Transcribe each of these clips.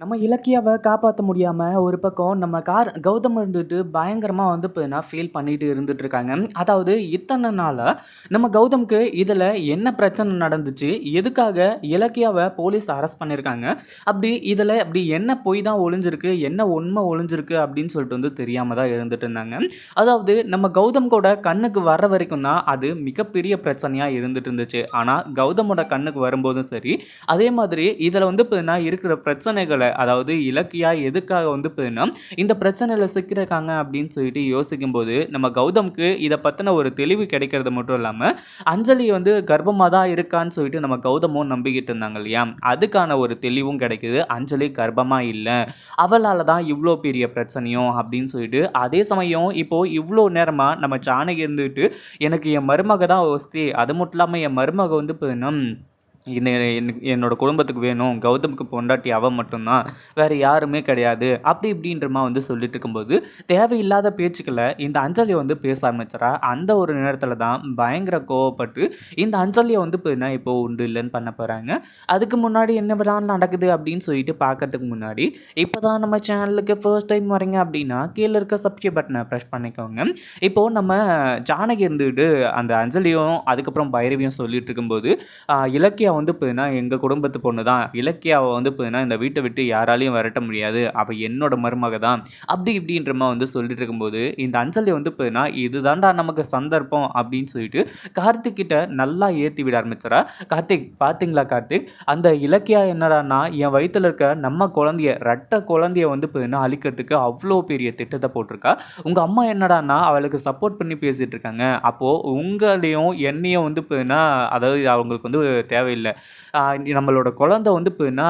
நம்ம இலக்கியாவை காப்பாற்ற முடியாமல் ஒரு பக்கம் நம்ம கார் கௌதம் இருந்துட்டு பயங்கரமாக வந்து பார்த்தீங்கன்னா, ஃபீல் பண்ணிட்டு இருந்துட்டு இருக்காங்க. அதாவது இத்தனை நாளாக நம்ம கௌதம்க்கு இதில் என்ன பிரச்சனை நடந்துச்சு? எதுக்காக இலக்கியாவை போலீஸ் அரெஸ்ட் பண்ணியிருக்காங்க? அப்படி இதில் அப்படி என்ன பொய் தான் ஒளிஞ்சிருக்கு? என்ன உண்மை ஒளிஞ்சிருக்கு? அப்படின்னு சொல்லிட்டு வந்து தெரியாமல் தான் இருந்துட்டு இருந்தாங்க. அதாவது நம்ம கௌதம் கூட கண்ணுக்கு வர்ற வரைக்கும் தான் அது மிகப்பெரிய பிரச்சனையாக இருந்துட்டு இருந்துச்சு. ஆனால் கௌதமோட கண்ணுக்கு வரும்போதும் சரி, அதே மாதிரி இதில் வந்து பார்த்தீங்கன்னா, இருக்கிற பிரச்சனைகளை அதாவது இலக்கியா எதுக்காக வந்து பார்த்தீங்கன்னா, இந்த பிரச்சனையில் சிக்கியிருக்காங்க அப்படின்னு சொல்லிட்டு யோசிக்கும்போது, நம்ம கௌதம்க்கு இதை பற்றின ஒரு தெளிவு கிடைக்கிறது மட்டும் இல்லாமல் அஞ்சலி வந்து கர்ப்பமாக தான் இருக்கான்னு சொல்லிட்டு நம்ம கௌதமும் நம்பிக்கிட்டு இருந்தாங்க இல்லையா? அதுக்கான ஒரு தெளிவும் கிடைக்குது. அஞ்சலி கர்ப்பமாக இல்லை அவளால் தான் இவ்வளோ பெரிய பிரச்சனையும் அப்படின்னு சொல்லிட்டு, அதே சமயம் இப்போ இவ்வளோ நேரமாக நம்ம சாணகி இருந்துட்டு, எனக்கு என் மருமக தான் ஒஸ்தி. அது மட்டும் இல்லாமல் என் மருமக வந்து பார்த்தீங்கன்னா என்ன என்னோட குடும்பத்துக்கு வேணும். கௌதமுக்கு பொண்டாட்டி அவள் மட்டும்தான் வேறு யாருமே கிடையாது. அப்படி இப்படின்றமா வந்து சொல்லிட்டு இருக்கும்போது, தேவையில்லாத பேச்சுக்களை இந்த அஞ்சலி வந்து பேச ஆரம்பிச்சிடா அந்த ஒரு நேரத்தில் தான் பயங்கர கோவப்பட்டு, இந்த அஞ்சலியை வந்து பார்த்தீங்கன்னா, இப்போ உண்டு இல்லைன்னு பண்ண போகிறாங்க அதுக்கு முன்னாடி என்னவெல்லாம் நடக்குது அப்படின்னு சொல்லிட்டு பார்க்கறதுக்கு முன்னாடி, இப்போ தான் நம்ம சேனலுக்கு ஃபர்ஸ்ட் டைம் வரீங்க அப்படின்னா, கீழே இருக்க சப்ஸ்கிரைப் பட்டனை ப்ரெஸ் பண்ணிக்கோங்க. இப்போது நம்ம ஜானகி இருந்துட்டு அந்த அஞ்சலியும், அதுக்கப்புறம் பைரவியும் சொல்லிட்டு இருக்கும்போது, இலக்கியம் வந்து பார்த்தீங்கன்னா, எங்கள் குடும்பத்து பொண்ணு தான். இலக்கியாவை வந்து பார்த்தீங்கன்னா, இந்த வீட்டை விட்டு யாராலையும் விரட்ட முடியாது. அவள் என்னோட மருமக தான். அப்படி இப்படின்றமா வந்து சொல்லிட்டு இருக்கும்போது, இந்த அஞ்சலி வந்து பார்த்தீங்கன்னா, இதுதான்டா நமக்கு சந்தர்ப்பம் அப்படின்னு சொல்லிட்டு, கார்த்திக் கிட்ட நல்லா ஏற்றி விட ஆரம்பிச்சுறா. கார்த்திக் பார்த்தீங்களா கார்த்திக்? அந்த இலக்கியா என்னடான்னா, என் வயிற்றுல இருக்க நம்ம குழந்தைய, ரெட்ட குழந்தைய வந்து பார்த்தீங்கன்னா, அழிக்கிறதுக்கு அவ்வளோ பெரிய திட்டத்தை போட்டிருக்கா. உங்கள் அம்மா என்னடான்னா, அவளுக்கு சப்போர்ட் பண்ணி பேசிகிட்டு இருக்காங்க. அப்போது உங்களையும், என்னையும் வந்து பார்த்தீங்கன்னா, அதாவது அவங்களுக்கு வந்து தேவையில்லை இல்லை நம்மளோட குழந்தை வந்து இப்போனா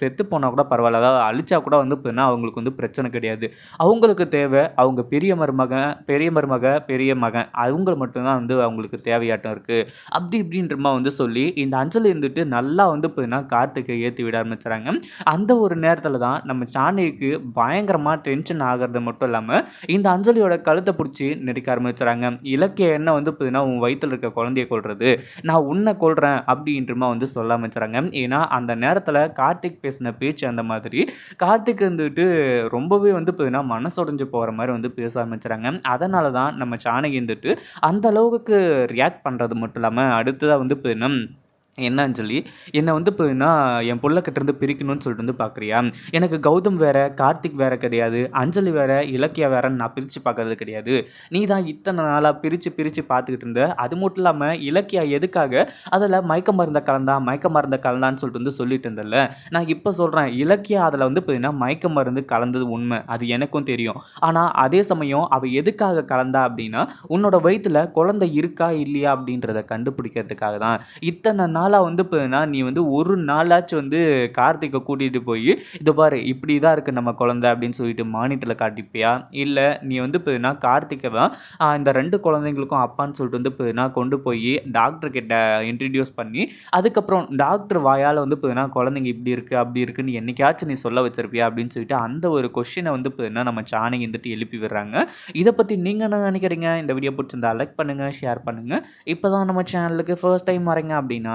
செத்து போனால் கூட பரவாயில்ல அதாவது அழிச்சா கூட வந்து இப்போனா அவங்களுக்கு வந்து பிரச்சனை கிடையாது. அவங்களுக்கு தேவை அவங்க பெரிய மருமகன், பெரிய மருமக, பெரிய மகன். அவங்க மட்டும் தான் வந்து அவங்களுக்கு தேவையாட்டம் இருக்குது அப்படி இப்படின்றமா வந்து சொல்லி, இந்த அஞ்சலி இருந்துட்டு நல்லா வந்து இப்போனா கார்த்திகை ஏற்றி விட ஆரம்பிச்சுறாங்க. அந்த ஒரு நேரத்தில் தான் நம்ம சாணிக்கு பயங்கரமாக டென்ஷன் ஆகிறது மட்டும் இல்லாமல் இந்த அஞ்சலியோட கழுத்தை பிடிச்சி நெரிக்க ஆரம்பிச்சுறாங்க. இலக்கிய என்ன வந்து பார்த்தீங்கன்னா, உன் வயிற்றில் இருக்க குழந்தைய கொள்வது நான் உன்னை கொள்கிறேன் அப்படின்றமா வந்து சொல்ல ஆரம்பிச்சுறாங்க. ஏன்னா, அந்த நேரத்தில் கார்த்திக் பேசின பேச்சு அந்த மாதிரி. கார்த்திக் இருந்துட்டு ரொம்பவே வந்து பார்த்தீங்கன்னா, மனசொடைஞ்சு போகிற மாதிரி வந்து பேச ஆரம்பிச்சுறாங்க. அதனால தான் நம்ம சாணகி வந்துட்டு அந்த அளவுக்கு ரியாக்ட் பண்ணுறது மட்டும் இல்லாமல் அடுத்ததாக வந்து பார்த்தீங்கன்னா என்ன சொல்லி என்னை வந்து பார்த்தீங்கன்னா, என் பிள்ளைக்கிட்டேருந்து பிரிக்கணும்னு சொல்லிட்டு வந்து பார்க்குறியா? எனக்கு கௌதம் வேறு கார்த்திக் வேறு கிடையாது. அஞ்சலி வேறு இலக்கியா வேறன்னு நான் பிரித்து பார்க்கறது கிடையாது. நீ தான் இத்தனை நாளாக பிரித்து பிரித்து பார்த்துக்கிட்டு இருந்த. அது மட்டும் இல்லாமல் இலக்கியா எதுக்காக அதில் மயக்க மருந்த கலந்தா, மயக்க மருந்த கலந்தான்னு சொல்லிட்டு வந்து சொல்லிட்டு இருந்தல நான் இப்போ சொல்கிறேன் இலக்கியா அதில் வந்து பார்த்தீங்கன்னா, மயக்க மருந்து கலந்தது உண்மை அது எனக்கும் தெரியும். ஆனால் அதே சமயம் அவள் எதுக்காக கலந்தா அப்படின்னா, உன்னோட வயிற்றில் குழந்தை இருக்கா, இல்லையா அப்படின்றத கண்டுபிடிக்கிறதுக்காக தான். இத்தனை நாளாக வந்து பார்த்தீங்கன்னா, நீ வந்து ஒரு நாளாச்சும் வந்து கார்த்திகை கூட்டிகிட்டு போய் இதை பாரு இப்படி தான் இருக்குது நம்ம குழந்தை" அப்படின்னு சொல்லிட்டு மானிட்டரில் காட்டிப்பியா இல்லை நீ வந்து பார்த்தீங்கன்னா, கார்த்திகை தான் இந்த ரெண்டு குழந்தைங்களுக்கும் அப்பான்னு சொல்லிட்டு வந்து பார்த்தீங்கன்னா, கொண்டு போய் டாக்டர்கிட்ட கிட்ட பண்ணி, அதுக்கப்புறம் டாக்டர் வாயால் வந்து பார்த்தீங்கன்னா, குழந்தைங்க இப்படி இருக்குது அப்படி இருக்குன்னு என்னைக்காச்சும் நீ சொல்ல வச்சிருப்பியா? அப்படின்னு சொல்லிட்டு அந்த ஒரு கொஷினை வந்து பார்த்தீங்கன்னா, நம்ம சாணி வந்துட்டு எழுப்பி விடுறாங்க. இதை பற்றி நீங்கள் என்ன நினைக்கிறீங்க? இந்த வீடியோ பிடிச்சிருந்தா லைக் பண்ணுங்கள் ஷேர் பண்ணுங்கள் இப்போ தான் நம்ம சேனலுக்கு ஃபர்ஸ்ட் டைம் வரீங்க அப்படின்னா,